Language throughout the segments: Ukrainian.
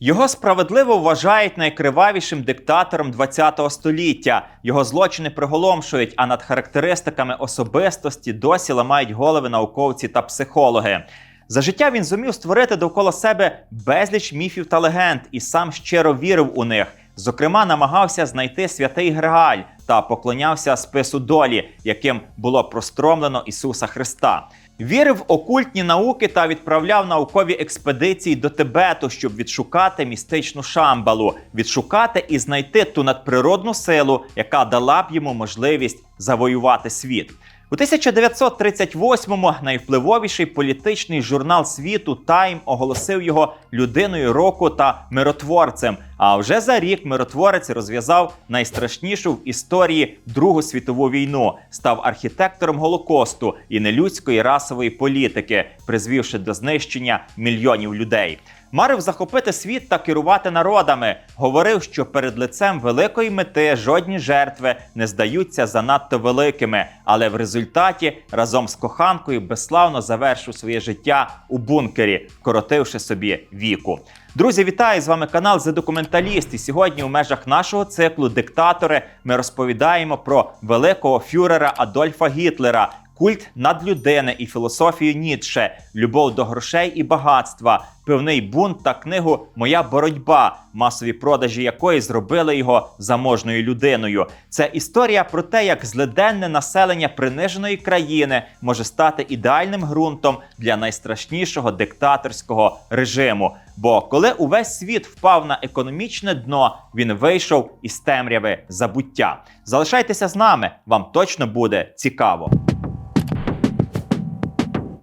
Його справедливо вважають найкривавішим диктатором ХХ століття. Його злочини приголомшують, а над характеристиками особистості досі ламають голови науковці та психологи. За життя він зумів створити довкола себе безліч міфів та легенд і сам щиро вірив у них. Зокрема, намагався знайти святий Грааль та поклонявся спису долі, яким було простромлено Ісуса Христа. Вірив окультні науки та відправляв наукові експедиції до Тибету, щоб відшукати містичну шамбалу, відшукати і знайти ту надприродну силу, яка дала б йому можливість завоювати світ. У 1938-му найвпливовіший політичний журнал світу Тайм оголосив його людиною року та миротворцем. А вже за рік миротворець розв'язав найстрашнішу в історії Другу світову війну, став архітектором Голокосту і нелюдської расової політики, призвівши до знищення мільйонів людей. Марив захопити світ та керувати народами. Говорив, що перед лицем великої мети жодні жертви не здаються занадто великими, але в результаті разом з коханкою безславно завершив своє життя у бункері, вкоротивши собі віку. Друзі, вітаю з вами канал «The Документаліст. І сьогодні у межах нашого циклу Диктатори ми розповідаємо про великого фюрера Адольфа Гітлера, культ надлюдини і філософію Ніцше, любов до грошей і багатства, пивний бунт та книгу Моя боротьба, масові продажі якої зробили його заможною людиною. Це історія про те, як злиденне населення приниженої країни може стати ідеальним ґрунтом для найстрашнішого диктаторського режиму. Бо коли увесь світ впав на економічне дно, він вийшов із темряви забуття. Залишайтеся з нами, вам точно буде цікаво.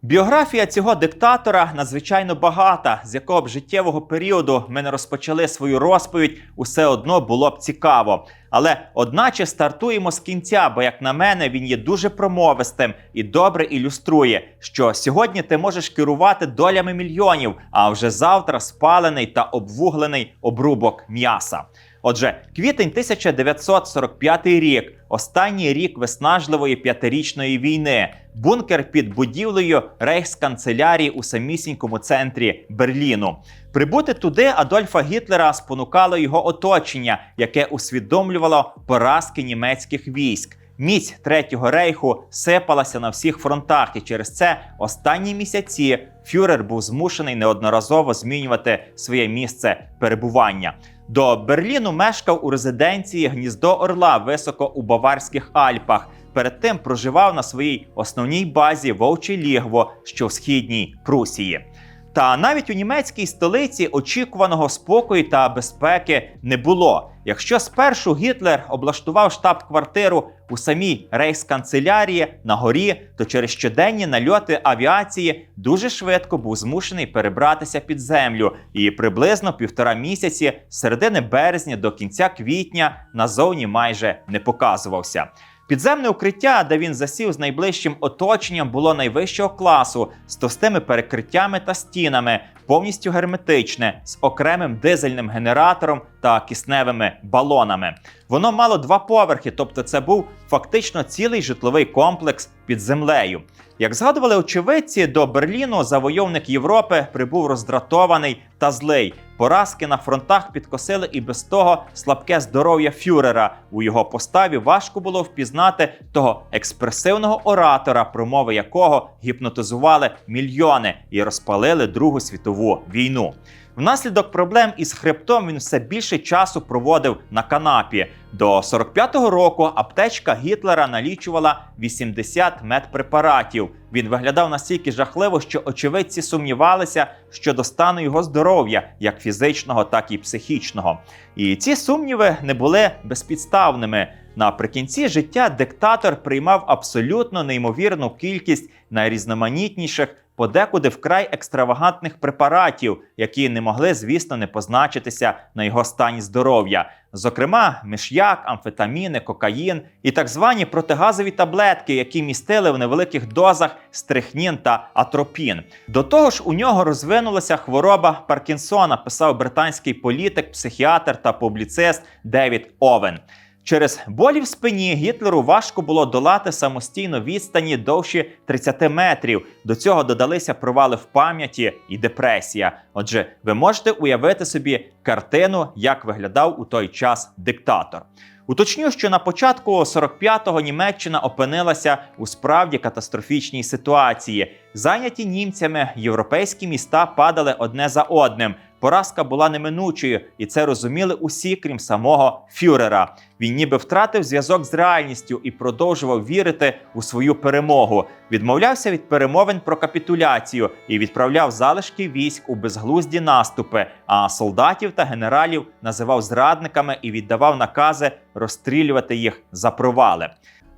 Біографія цього диктатора надзвичайно багата, з якого б життєвого періоду ми не розпочали свою розповідь, усе одно було б цікаво. Але одначе стартуємо з кінця, бо, як на мене, він є дуже промовистим і добре ілюструє, що сьогодні ти можеш керувати долями мільйонів, а вже завтра спалений та обвуглений обрубок м'яса. Отже, квітень 1945 рік, останній рік виснажливої п'ятирічної війни, бункер під будівлею рейхсканцелярії у самісінькому центрі Берліну. Прибути туди Адольфа Гітлера спонукало його оточення, яке усвідомлювало поразки німецьких військ. Міць Третього рейху сипалася на всіх фронтах, і через це останні місяці фюрер був змушений неодноразово змінювати своє місце перебування. До Берліну мешкав у резиденції Гніздо Орла високо у Баварських Альпах. Перед тим проживав на своїй основній базі Вовче Лігво, що в східній Прусії. Та навіть у німецькій столиці очікуваного спокою та безпеки не було. Якщо спершу Гітлер облаштував штаб-квартиру у самій рейхсканцелярії на горі, то через щоденні нальоти авіації дуже швидко був змушений перебратися під землю і приблизно півтора місяці з середини березня до кінця квітня назовні майже не показувався. Підземне укриття, де він засів з найближчим оточенням, було найвищого класу з товстими перекриттями та стінами, повністю герметичне, з окремим дизельним генератором та кисневими балонами. Воно мало два поверхи, тобто це був фактично цілий житловий комплекс під землею. Як згадували очевидці, до Берліну завойовник Європи прибув роздратований та злий. Поразки на фронтах підкосили і без того слабке здоров'я фюрера. У його поставі важко було впізнати того експресивного оратора, промови якого гіпнотизували мільйони і розпалили Другу світову війну. Внаслідок проблем із хребтом він все більше часу проводив на канапі. До 45-го року аптечка Гітлера налічувала 80 медпрепаратів. Він виглядав настільки жахливо, що очевидці сумнівалися щодо стану його здоров'я, як фізичного, так і психічного. І ці сумніви не були безпідставними. Наприкінці життя диктатор приймав абсолютно неймовірну кількість найрізноманітніших подекуди вкрай екстравагантних препаратів, які не могли, звісно, не позначитися на його стані здоров'я. Зокрема, миш'як, амфетаміни, кокаїн і так звані протигазові таблетки, які містили в невеликих дозах стрихнін та атропін. До того ж, у нього розвинулася хвороба Паркінсона, писав британський політик, психіатр та публіцист Девід Овен. Через болі в спині Гітлеру важко було долати самостійно відстані довші 30 метрів. До цього додалися провали в пам'яті і депресія. Отже, ви можете уявити собі картину, як виглядав у той час диктатор. Уточню, що на початку 45-го Німеччина опинилася у справді катастрофічній ситуації. Зайняті німцями європейські міста падали одне за одним. Поразка була неминучою, і це розуміли усі, крім самого Фюрера. Він ніби втратив зв'язок з реальністю і продовжував вірити у свою перемогу. Відмовлявся від перемовин про капітуляцію і відправляв залишки військ у безглузді наступи. А солдатів та генералів називав зрадниками і віддавав накази розстрілювати їх за провали.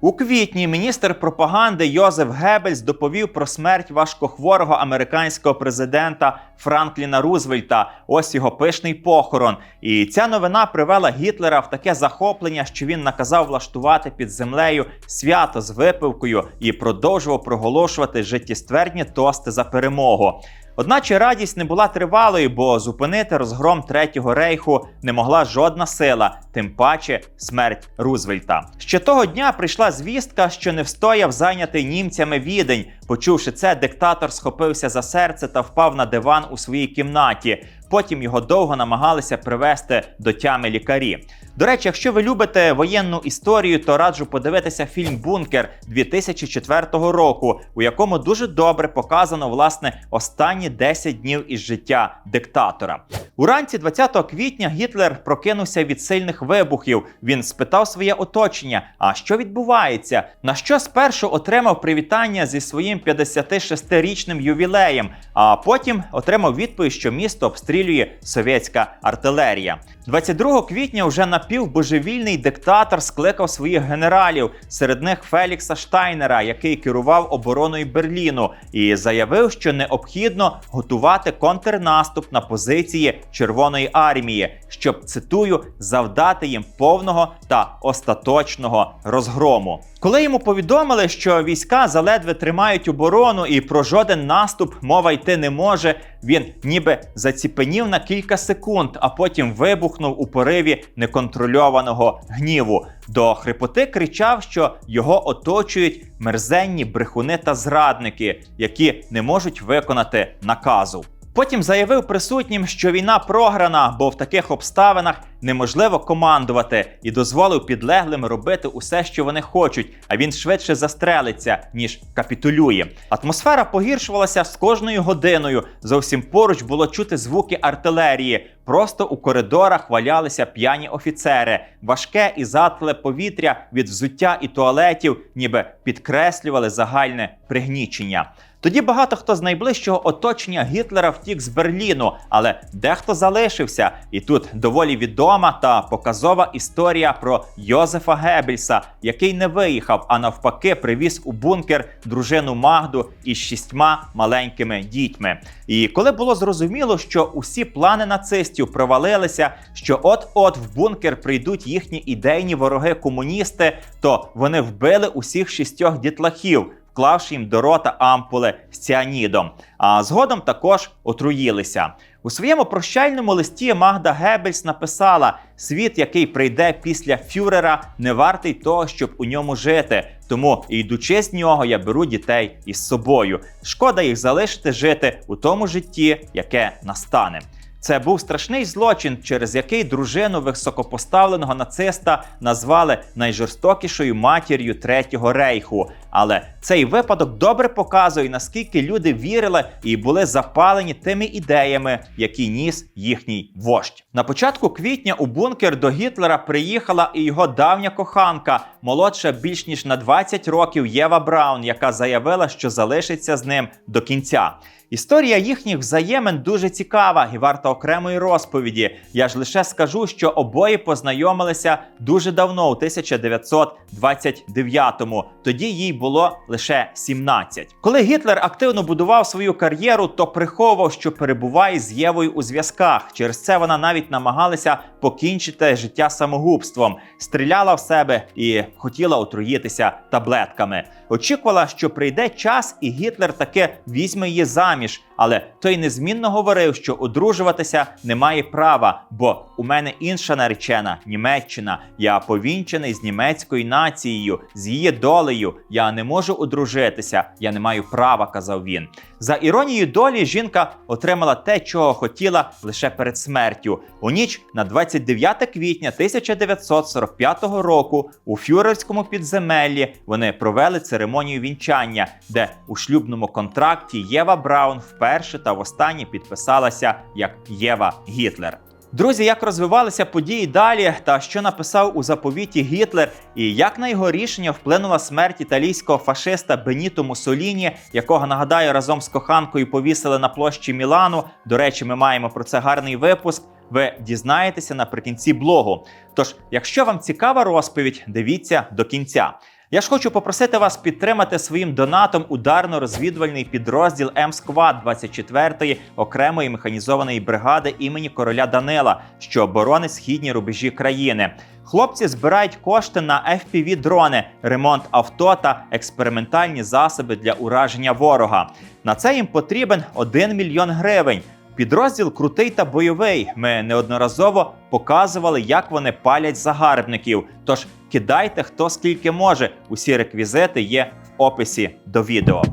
У квітні міністр пропаганди Йозеф Геббельс доповів про смерть важкохворого американського президента Франкліна Рузвельта. Ось його пишний похорон. І ця новина привела Гітлера в таке захоплення, що він наказав влаштувати під землею свято з випивкою і продовжував проголошувати життєствердні тости за перемогу. Одначе радість не була тривалою, бо зупинити розгром Третього рейху не могла жодна сила, тим паче смерть Рузвельта. Ще того дня прийшла звістка, що не встояв зайнятий німцями відень. Почувши це, диктатор схопився за серце та впав на диван у своїй кімнаті. Потім його довго намагалися привести до тями лікарі. До речі, якщо ви любите воєнну історію, то раджу подивитися фільм Бункер 2004 року, у якому дуже добре показано власне останні 10 днів із життя диктатора. Уранці 20 квітня Гітлер прокинувся від сильних вибухів. Він спитав своє оточення: а що відбувається? На що спершу отримав привітання зі своїм 56-річним ювілеєм, а потім отримав відповідь, що місто обстрілює совєтська артилерія. 22 квітня вже напівбожевільний диктатор скликав своїх генералів, серед них Фелікса Штайнера, який керував обороною Берліну, і заявив, що необхідно готувати контрнаступ на позиції Червоної армії, щоб цитую завдати їм повного та остаточного розгрому. Коли йому повідомили, що війська заледве тримають оборону і про жоден наступ мова йти не може, він ніби заціпенів на кілька секунд, а потім вибухнув у пориві неконтрольованого гніву. До хрипоти кричав, що його оточують мерзенні брехуни та зрадники, які не можуть виконати наказу. Потім заявив присутнім, що війна програна, бо в таких обставинах неможливо командувати, і дозволив підлеглим робити усе, що вони хочуть. А він швидше застрелиться, ніж капітулює. Атмосфера погіршувалася з кожною годиною. Зовсім поруч було чути звуки артилерії. Просто у коридорах валялися п'яні офіцери. Важке і затле повітря від взуття і туалетів, ніби підкреслювали загальне пригнічення. Тоді багато хто з найближчого оточення Гітлера втік з Берліну, але дехто залишився. І тут доволі відома та показова історія про Йозефа Геббельса, який не виїхав, а навпаки, привіз у бункер дружину Магду із шістьма маленькими дітьми. І коли було зрозуміло, що усі плани нацистів провалилися, що от-от в бункер прийдуть їхні ідейні вороги комуністи, то вони вбили усіх шістьох дітлахів вклавши їм до рота ампули з ціанідом. А згодом також отруїлися. У своєму прощальному листі Магда Геббельс написала: світ, який прийде після фюрера, не вартий того, щоб у ньому жити. Тому, йдучи з нього, я беру дітей із собою. Шкода їх залишити жити у тому житті, яке настане. Це був страшний злочин, через який дружину високопоставленого нациста назвали найжорстокішою матір'ю Третього рейху. Але цей випадок добре показує, наскільки люди вірили і були запалені тими ідеями, які ніс їхній вождь. На початку квітня у бункер до Гітлера приїхала і його давня коханка, молодша більш ніж на 20 років Єва Браун, яка заявила, що залишиться з ним до кінця. Історія їхніх взаємин дуже цікава і варта окремої розповіді. Я ж лише скажу, що обоє познайомилися дуже давно, у 1929-му. Тоді їй було лише 17. Коли Гітлер активно будував свою кар'єру, то приховував, що перебуває з Євою у зв'язках. Через це вона навіть намагалася покінчити життя самогубством, стріляла в себе і хотіла отруїтися таблетками. Очікувала, що прийде час, і Гітлер таки візьме її заміж, але той незмінно говорив, що одружуватися немає права, бо у мене інша наречена Німеччина. Я повінчений з німецькою нацією, з її долею. Я не можу одружитися, я не маю права, казав він. За іронією долі, жінка отримала те, чого хотіла лише перед смертю. У ніч на 29 квітня 1945 року у фюрерському підземеллі вони провели церемонію вінчання, де у шлюбному контракті Єва Браун вперше та востаннє підписалася як Єва Гітлер. Друзі, як розвивалися події далі, та що написав у заповіті Гітлер, і як на його рішення вплинула смерть італійського фашиста Беніто Муссоліні, якого нагадаю разом з коханкою повісили на площі Мілану. До речі, ми маємо про це гарний випуск. Ви дізнаєтеся наприкінці блогу. Тож, якщо вам цікава розповідь, дивіться до кінця. Я ж хочу попросити вас підтримати своїм донатом ударно-розвідувальний підрозділ М-Сквад 24-ї окремої механізованої бригади імені короля Данила, що оборонить східні рубежі країни. Хлопці збирають кошти на fpv дрони, ремонт авто та експериментальні засоби для ураження ворога. На це їм потрібен 1 мільйон гривень. Підрозділ крутий та бойовий. Ми неодноразово показували, як вони палять загарбників. Тож кидайте хто скільки може. Усі реквізити є в описі до відео.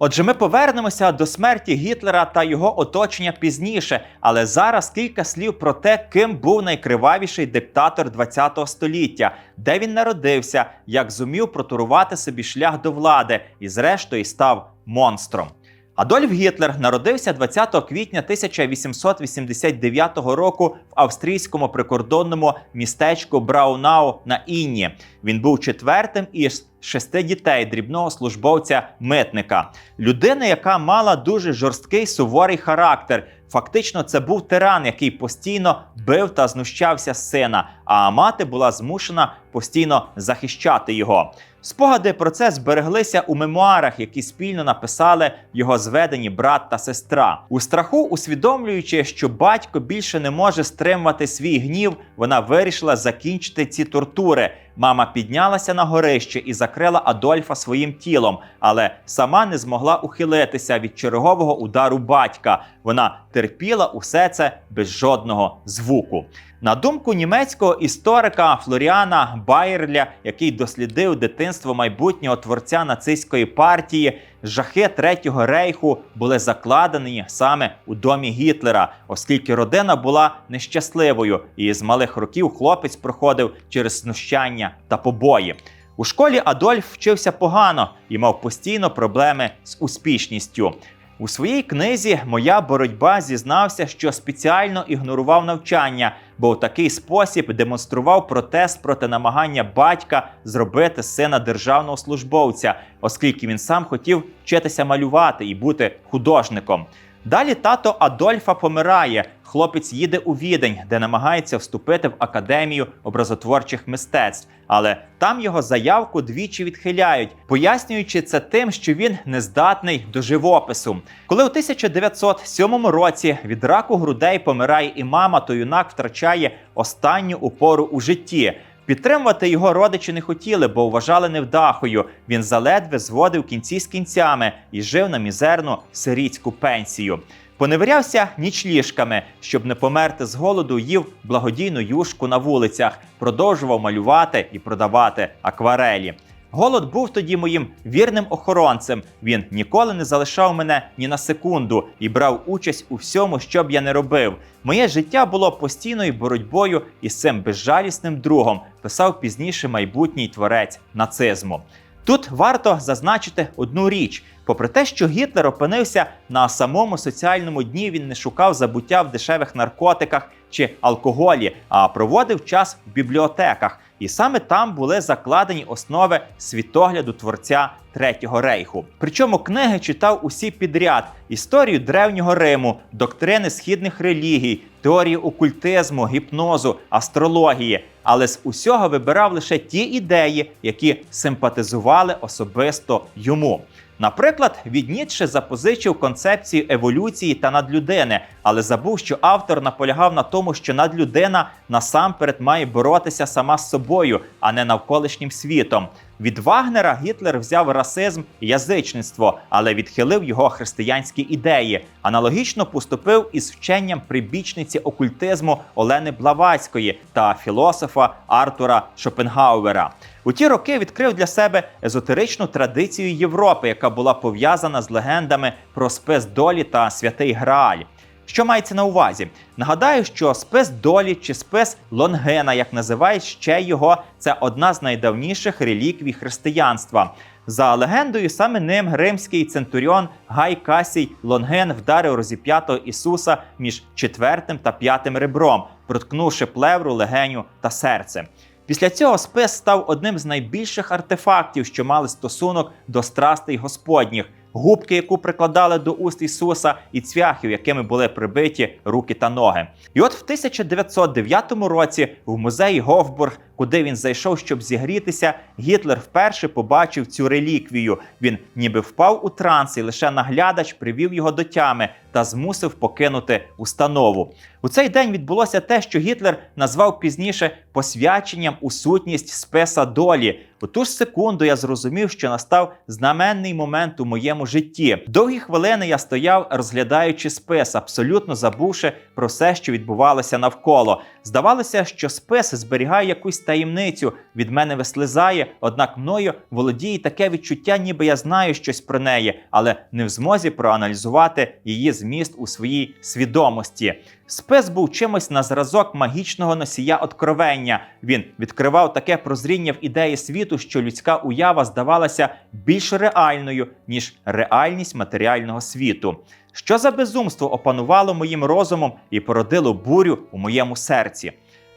Отже, ми повернемося до смерті Гітлера та його оточення пізніше, але зараз кілька слів про те, ким був найкривавіший диктатор ХХ століття, де він народився, як зумів протурувати собі шлях до влади і, зрештою, став монстром. Адольф Гітлер народився 20 квітня 1889 року в австрійському прикордонному містечку Браунау на Інні. Він був четвертим із шести дітей дрібного службовця митника, людина, яка мала дуже жорсткий суворий характер. Фактично, це був тиран, який постійно бив та знущався з сина, а мати була змушена постійно захищати його. Спогади про це збереглися у мемуарах, які спільно написали його зведені брат та сестра. У страху, усвідомлюючи, що батько більше не може стримувати свій гнів, вона вирішила закінчити ці тортури. Мама піднялася на горище і закрила Адольфа своїм тілом, але сама не змогла ухилитися від чергового удару батька. Вона терпіла усе це без жодного звуку. На думку німецького історика Флоріана Байерля, який дослідив дитинство майбутнього творця нацистської партії, жахи Третього рейху були закладені саме у домі Гітлера, оскільки родина була нещасливою, і з малих років хлопець проходив через знущання та побої. У школі Адольф вчився погано і мав постійно проблеми з успішністю. У своїй книзі Моя боротьба зізнався, що спеціально ігнорував навчання, бо в такий спосіб демонстрував протест проти намагання батька зробити сина державного службовця, оскільки він сам хотів вчитися малювати і бути художником. Далі тато Адольфа помирає. Хлопець їде у відень, де намагається вступити в академію образотворчих мистецтв, але там його заявку двічі відхиляють, пояснюючи це тим, що він нездатний до живопису. Коли у 1907 році від раку грудей помирає і мама, то юнак втрачає останню опору у житті. Підтримувати його родичі не хотіли, бо вважали невдахою. Він заледве зводив кінці з кінцями і жив на мізерну сирітську пенсію. Поневірявся нічліжками, щоб не померти з голоду, їв благодійну юшку на вулицях, продовжував малювати і продавати акварелі. Голод був тоді моїм вірним охоронцем. Він ніколи не залишав мене ні на секунду і брав участь у всьому, що б я не робив. Моє життя було постійною боротьбою із цим безжалісним другом, писав пізніше майбутній творець нацизму. Тут варто зазначити одну річ: попри те, що Гітлер опинився на самому соціальному дні, він не шукав забуття в дешевих наркотиках чи алкоголі, а проводив час в бібліотеках. І саме там були закладені основи світогляду творця Третього рейху. Причому книги читав усі підряд: історію древнього Риму, доктрини східних релігій, теорії окультизму, гіпнозу, астрології. Але з усього вибирав лише ті ідеї, які симпатизували особисто йому. Наприклад, від Ніцше запозичив концепцію еволюції та надлюдини, але забув, що автор наполягав на тому, що надлюдина насамперед має боротися сама з собою, а не навколишнім світом. Від Вагнера Гітлер взяв расизм і язичництво, але відхилив його християнські ідеї. Аналогічно поступив із вченням прибічниці окультизму Олени Блаватської та філософа Артура Шопенгауера. У ті роки відкрив для себе езотеричну традицію Європи, яка була пов'язана з легендами про спис долі та святий Грааль. Що мається на увазі? Нагадаю, що спис долі чи спис Лонгена, як називають ще його, це одна з найдавніших реліквій християнства. За легендою, саме ним римський центуріон Гай Касій Лонген вдарив розіп'ятого Ісуса між четвертим та п'ятим ребром, проткнувши плевру, легеню та серце. Після цього спис став одним з найбільших артефактів, що мали стосунок до страстей Господніх, губки, яку прикладали до уст Ісуса, і цвяхів, якими були прибиті руки та ноги. І от в 1909 році в музеї Говбург, куди він зайшов, щоб зігрітися, Гітлер вперше побачив цю реліквію. Він ніби впав у транс, і лише наглядач привів його до тями та змусив покинути установу. У цей день відбулося те, що Гітлер назвав пізніше посвяченням у сутність спеса долі. У ту ж секунду я зрозумів, що настав знаменний момент у моєму житті. Довгі хвилини я стояв, розглядаючи спис, абсолютно забувши про все, що відбувалося навколо. Здавалося, що спис зберігає якусь таємницю, від мене вислизає, однак мною володіє таке відчуття, ніби я знаю щось про неї, але не в змозі проаналізувати її зміст у своїй свідомості. Спис був чимось на зразок магічного носія откровення. Він відкривав таке прозріння в ідеї світу, що людська уява здавалася більш реальною, ніж реальність матеріального світу. Що за безумство опанувало моїм розумом і породило бурю у моєму серці?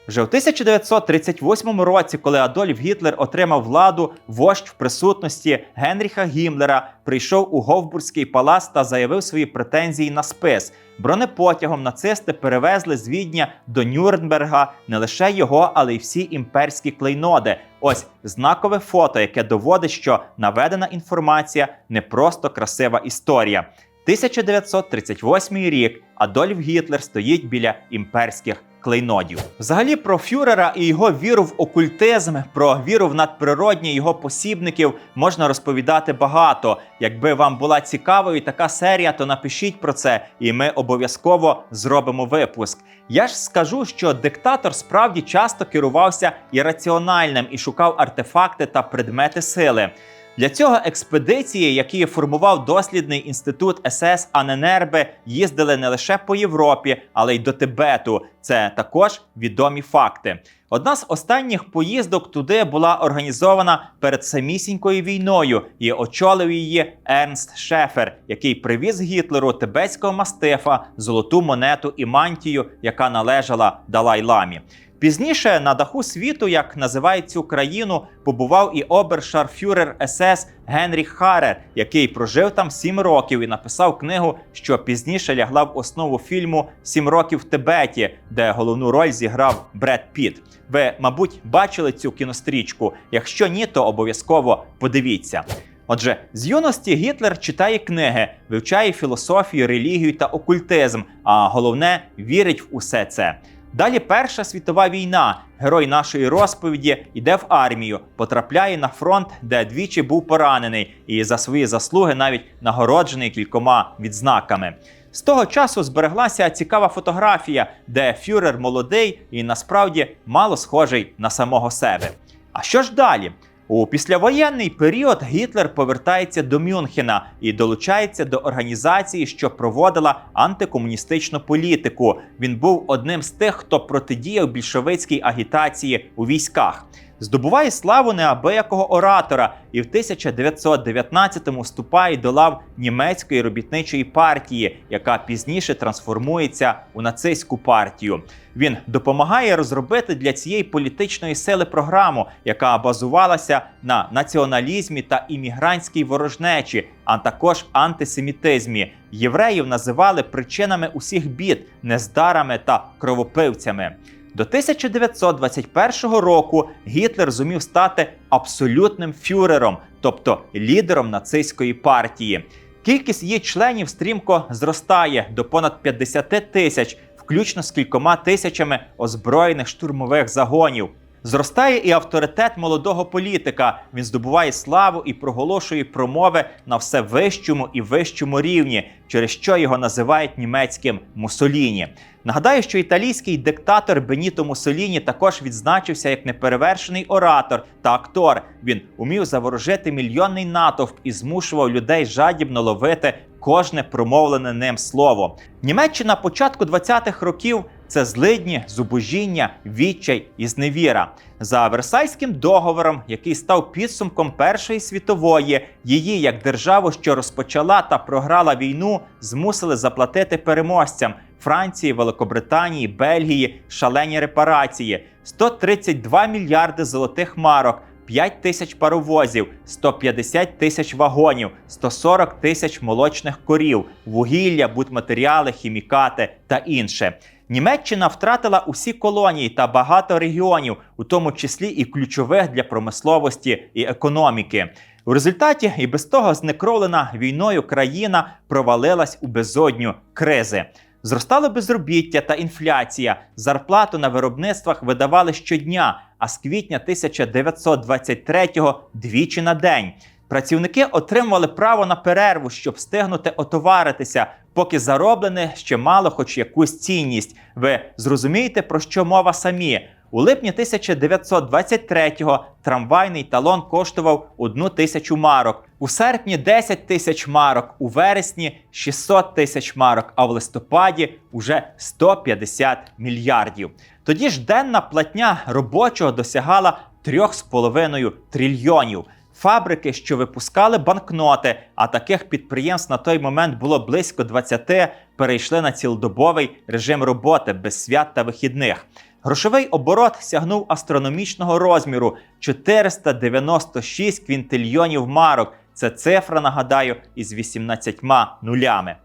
Вже в 1938 році, коли Адольф Гітлер отримав владу, вождь в присутності Генріха Гімлера прийшов у Говбурзький палац та заявив свої претензії на спис. Бронепотягом нацисти перевезли з Відня до Нюрнберга не лише його, але й всі імперські клейноди. Ось знакове фото, яке доводить, що наведена інформація не просто красива історія. 1938 рік Адольф Гітлер стоїть біля імперських клейнодів. Взагалі про фюрера і його віру в окультизм, про віру в надприродні його посібників можна розповідати багато. Якби вам була цікавою така серія, то напишіть про це, і ми обов'язково зробимо випуск. Я ж скажу, що диктатор справді часто керувався ірраціональним і шукав артефакти та предмети сили. Для цього експедиції, які формував дослідний інститут СС Аненербе, їздили не лише по Європі, але й до Тибету. Це також відомі факти. Одна з останніх поїздок туди була організована перед самісінькою війною і очолив її Ернст Шефер, який привіз Гітлеру тибетського мастифа, золоту монету і мантію, яка належала Далай-ламі. Пізніше на даху світу, як називають цю країну, побував і обершарфюрер СС Генріх Харер, який прожив там сім років і написав книгу, що пізніше лягла в основу фільму Сім років в Тибеті, де головну роль зіграв Бред Піт. Ви, мабуть, бачили цю кінострічку. Якщо ні, то обов'язково подивіться. Отже, з юності Гітлер читає книги, вивчає філософію, релігію та окультизм, а головне вірить в усе це. Далі Перша світова війна. Герой нашої розповіді йде в армію, потрапляє на фронт, де двічі був поранений, і за свої заслуги навіть нагороджений кількома відзнаками. З того часу збереглася цікава фотографія, де фюрер молодий і насправді мало схожий на самого себе. А що ж далі? У післявоєнний період Гітлер повертається до Мюнхена і долучається до організації, що проводила антикомуністичну політику. Він був одним з тих, хто протидіяв більшовицькій агітації у військах. Здобуває славу неабиякого оратора і в 1919-му вступає до лав німецької робітничої партії, яка пізніше трансформується у нацистську партію. Він допомагає розробити для цієї політичної сили програму, яка базувалася на націоналізмі та іммігрантській ворожнечі, а також антисемітизмі. Євреїв називали причинами усіх бід, нездарами та кровопивцями. До 1921 року Гітлер зумів стати абсолютним фюрером, тобто лідером нацистської партії. Кількість її членів стрімко зростає до понад 50 тисяч, включно з кількома тисячами озброєних штурмових загонів. Зростає і авторитет молодого політика. Він здобуває славу і проголошує промови на все вищому і вищому рівні, через що його називають німецьким Мусоліні. Нагадаю, що італійський диктатор Беніто Муссоліні також відзначився як неперевершений оратор та актор. Він умів заворожити мільйонний натовп і змушував людей жадібно ловити кожне промовлене ним слово. Німеччина початку 20-х років це злидні, зубожіння, відчай і зневіра. За Версальським договором, який став підсумком Першої світової, її як державу, що розпочала та програла війну, змусили заплатити переможцям Франції, Великобританії, Бельгії шалені репарації, 132 мільярди золотих марок. 5 тисяч паровозів, 150 тисяч вагонів, 140 тисяч молочних корів, вугілля, будматеріали, хімікати та інше. Німеччина втратила усі колонії та багато регіонів, у тому числі і ключових для промисловості і економіки. У результаті і без того знекровлена війною країна провалилась у безодню кризи. Зростало безробіття та інфляція. Зарплату на виробництвах видавали щодня, а з квітня 1923-го двічі на день. Працівники отримували право на перерву, щоб встигнути отоваритися, поки зароблене ще мало хоч якусь цінність. Ви зрозумієте, про що мова самі. У липні 1923-го трамвайний талон коштував одну тисячу марок, у серпні 10 тисяч марок, у вересні 600 тисяч марок, а в листопаді уже 150 мільярдів. Тоді ж денна платня робочого досягала 3,5 трильйонів. Фабрики, що випускали банкноти, а таких підприємств на той момент було близько 20, перейшли на цілодобовий режим роботи без свят та вихідних. Грошовий оборот сягнув астрономічного розміру 496 квінтильйонів марок. Це цифра, нагадаю, із 18 нулями.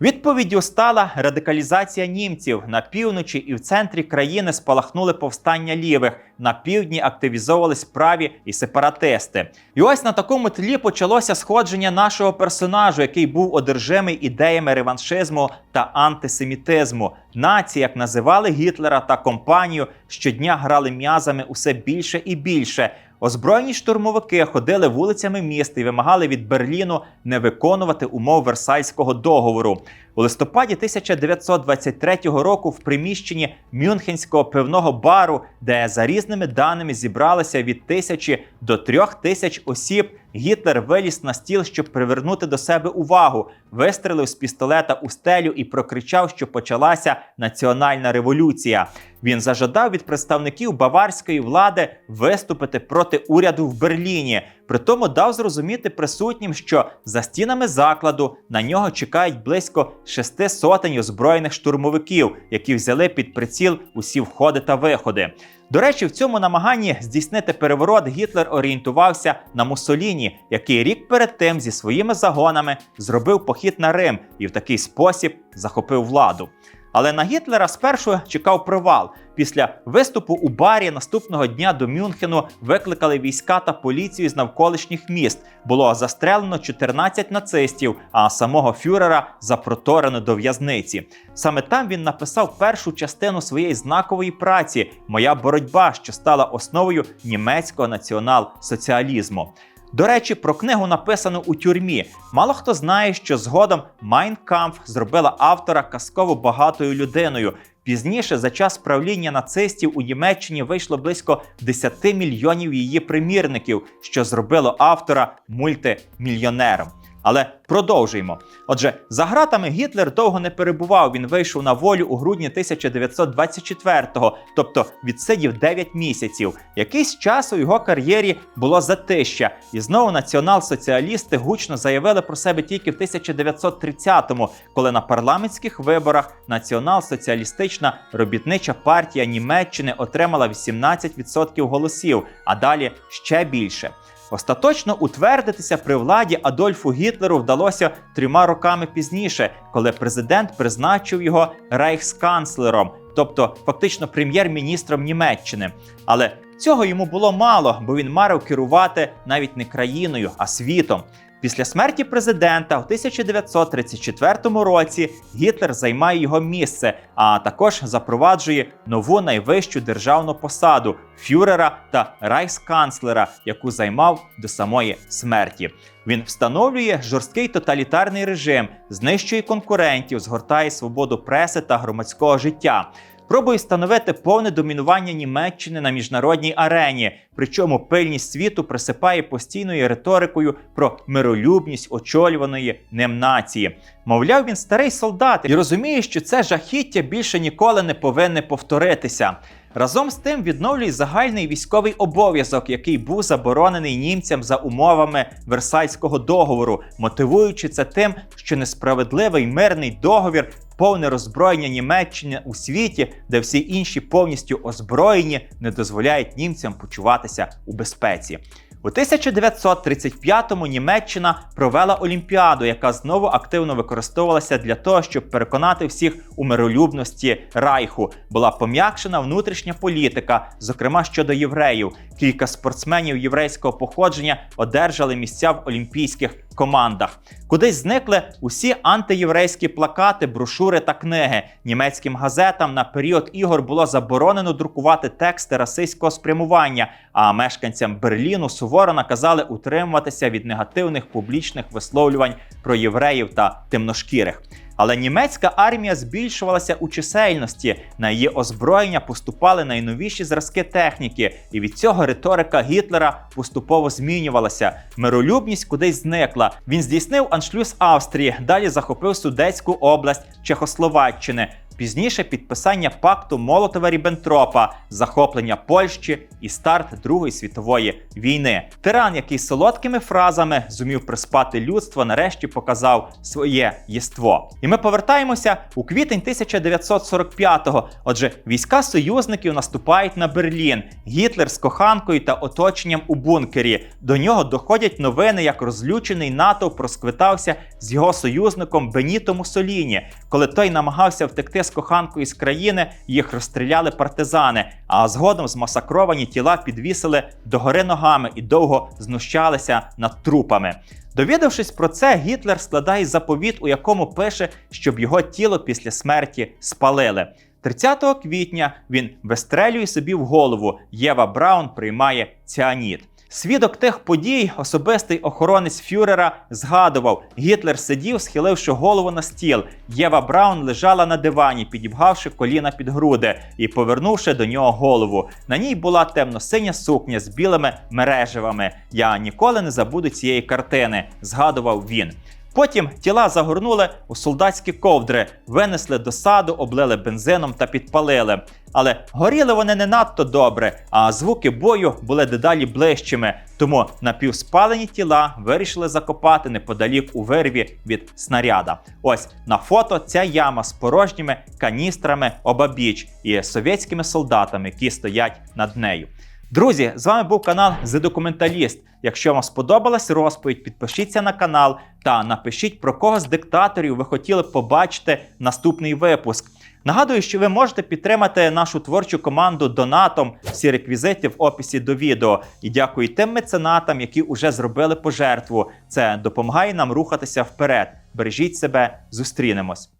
Відповіддю стала радикалізація німців на півночі і в центрі країни спалахнули повстання лівих. На півдні активізовувались праві і сепаратисти. І ось на такому тлі почалося сходження нашого персонажу, який був одержимий ідеями реваншизму та антисемітизму. Нації, як називали Гітлера та компанію, щодня грали м'язами усе більше і більше. Озброєні штурмовики ходили вулицями міста і вимагали від Берліну не виконувати умов Версальського договору. У листопаді 1923 року в приміщенні Мюнхенського пивного бару, де за різними даними зібралися від тисячі до трьох тисяч осіб, Гітлер виліз на стіл, щоб привернути до себе увагу, вистрелив з пістолета у стелю і прокричав, що почалася національна революція. Він зажадав від представників баварської влади виступити проти уряду в Берліні. Притому дав зрозуміти присутнім, що за стінами закладу на нього чекають близько шести сотень озброєних штурмовиків, які взяли під приціл усі входи та виходи. До речі, в цьому намаганні здійснити переворот Гітлер орієнтувався на Муссоліні, який рік перед тим зі своїми загонами зробив похід на Рим і в такий спосіб захопив владу. Але на Гітлера спершу чекав провал. Після виступу у барі наступного дня до Мюнхену викликали війська та поліцію з навколишніх міст. Було застрелено 14 нацистів, а самого фюрера запроторено до в'язниці. Саме там він написав першу частину своєї знакової праці Моя боротьба, що стала основою німецького націонал-соціалізму. До речі, про книгу написану у тюрмі. Мало хто знає, що згодом Майн Камф зробила автора казково багатою людиною. Пізніше, за час правління нацистів у Німеччині вийшло близько 10 мільйонів її примірників, що зробило автора мультимільйонером. Але продовжуємо. Отже, за гратами Гітлер довго не перебував. Він вийшов на волю у грудні 1924-го, тобто відсидів 9 місяців. Якийсь час у його кар'єрі було затища, і знову націонал-соціалісти гучно заявили про себе тільки в 1930-му, коли на парламентських виборах Націонал-соціалістична робітнича партія Німеччини отримала 18% голосів, а далі ще більше. Остаточно утвердитися при владі Адольфу Гітлеру вдалося трьома роками пізніше, коли президент призначив його рейхсканцлером, тобто фактично прем'єр-міністром Німеччини. Але цього йому було мало, бо він марив керувати навіть не країною, а світом. Після смерті президента у 1934 році Гітлер займає його місце, а також запроваджує нову найвищу державну посаду фюрера та райхсканцлера, яку займав до самої смерті. Він встановлює жорсткий тоталітарний режим, знищує конкурентів, згортає свободу преси та громадського життя. Пробує встановити повне домінування Німеччини на міжнародній арені, причому пильність світу присипає постійною риторикою про миролюбність очолюваної ним нації. Мовляв, він старий солдат і розуміє, що це жахіття більше ніколи не повинне повторитися. Разом з тим відновлює загальний військовий обов'язок, який був заборонений німцям за умовами Версальського договору, мотивуючи це тим, що несправедливий мирний договір, повне роззброєння Німеччини у світі, де всі інші повністю озброєні, не дозволяють німцям почуватися у безпеці. У 1935-му Німеччина провела Олімпіаду, яка знову активно використовувалася для того, щоб переконати всіх у миролюбності Райху. Була пом'якшена внутрішня політика, зокрема щодо євреїв. Кілька спортсменів єврейського походження одержали місця в олімпійських командах. Кудись зникли усі антиєврейські плакати, брошури та книги. Німецьким газетам на період ігор було заборонено друкувати тексти расистського спрямування. А мешканцям Берліну суворо наказали утримуватися від негативних публічних висловлювань про євреїв та темношкірих. Але німецька армія збільшувалася у чисельності. На її озброєння поступали найновіші зразки техніки, і від цього риторика Гітлера поступово змінювалася. Миролюбність кудись зникла. Він здійснив аншлюз Австрії, далі захопив Судецьку область Чехословаччини. Пізніше підписання пакту Молотова Ріббентропа, захоплення Польщі і старт Другої світової війни. Тиран, який солодкими фразами зумів приспати людство, нарешті показав своє єство. І ми повертаємося у квітень 1945-го. Отже, війська союзників наступають на Берлін. Гітлер з коханкою та оточенням у бункері. До нього доходять новини, як розлючений НАТО розквитався з його союзником Беніто Муссоліні. Коли той намагався втекти з коханкою з країни, їх розстріляли партизани, а згодом змасакровані тіла підвісили догори ногами і довго знущалися над трупами. Довідавшись про це, Гітлер складає заповіт, у якому пише, щоб його тіло після смерті спалили. 30 квітня він вистрелює собі в голову. Єва Браун приймає ціаніт. Свідок тих подій, особистий охоронець Фюрера, згадував: Гітлер сидів, схиливши голову на стіл. Єва Браун лежала на дивані, підібгавши коліна під груди і повернувши до нього голову. На ній була темно-синя сукня з білими мереживами. Я ніколи не забуду цієї картини, згадував він. Потім тіла загорнули у солдатські ковдри, винесли до саду, облили бензином та підпалили. Але горіли вони не надто добре, а звуки бою були дедалі ближчими. Тому напівспалені тіла вирішили закопати неподалік у вирві від снаряда. Ось на фото ця яма з порожніми каністрами обабіч і совєтськими солдатами, які стоять над нею. Друзі, з вами був канал The Документаліст. Якщо вам сподобалась розповідь, підпишіться на канал та напишіть про кого з диктаторів ви хотіли побачити наступний випуск. Нагадую, що ви можете підтримати нашу творчу команду донатом. Всі реквізити в описі до відео. І дякую тим меценатам, які вже зробили пожертву. Це допомагає нам рухатися вперед. Бережіть себе, зустрінемось.